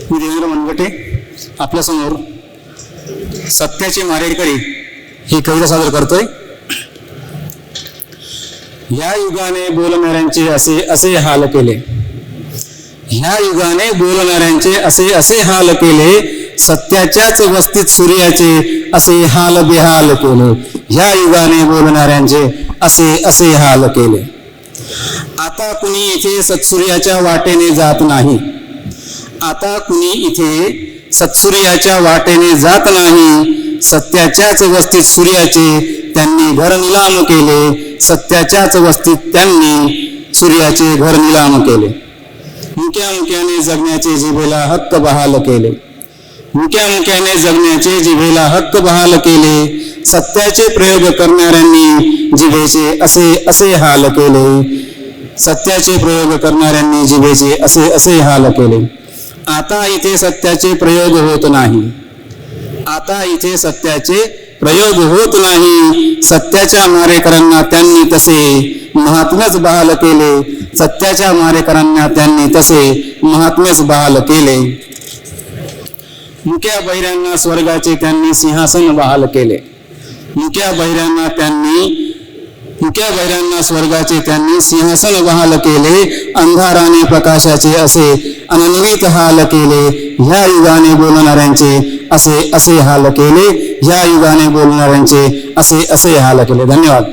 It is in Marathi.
गटे आपल्यासमोर सत्याचे मारेकरी ही कविता सादर करतोय. या युगाने बोलणाऱ्यांचे असे असे हाल केले. ह्या युगाने बोलणाऱ्यांचे असे असे हाल केले. सत्याच्याच वस्तीत सूर्याचे असे हाल बेहाल केले. ह्या युगाने बोलणाऱ्यांचे असे असे हाल केले. आता कुणी इथे सत्सूर्याच्या वाटेने जात नाही. आता कुणी इथे सत्सूर्याच्या वाटेने जात नाही सत्याच्याच वस्तीत सूर्याचे त्यांनी घर निलाम केले सत्याच्याच वस्तीत त्यांनी सूर्याचे घर निलाम केले. मुक्या मुक्याने जगण्याचे जिभेला हक्क बहाल केले. मुक्या मुक्याने जगण्याचे जिभेला हक्क बहाल केले सत्याचे प्रयोग करणाऱ्यांनी जिभेचे असे असे हाल केले. सत्याचे प्रयोग करणाऱ्यांनी जिभेचे असे असे हाल केले. आता इथे सत्याचे प्रयोग होत नाही. आता इथे सत्याचे प्रयोग होत नाही. सत्याच्या मारेकरांना त्यांनी तसे महात्मेच बहाल केले. सत्याच्या मारेकरांना त्यांनी तसे महात्मेच बहाल केले. मुक्या बहिऱ्यांना स्वर्गाचे त्यांनी सिंहासन बहाल केले. मुक्या बहिऱ्यांना त्यांनी मुक्या बहिऱ्यांना स्वर्गाचे त्यांनी सिंहासन बहाल केले. अंधाराने प्रकाशाचे असे अनन्वित हाल केले ह्या युगाने बोलणाऱ्यांचे असे असे हाल केले ह्या युगाने बोलणाऱ्यांचे असे असे हाल केले धन्यवाद.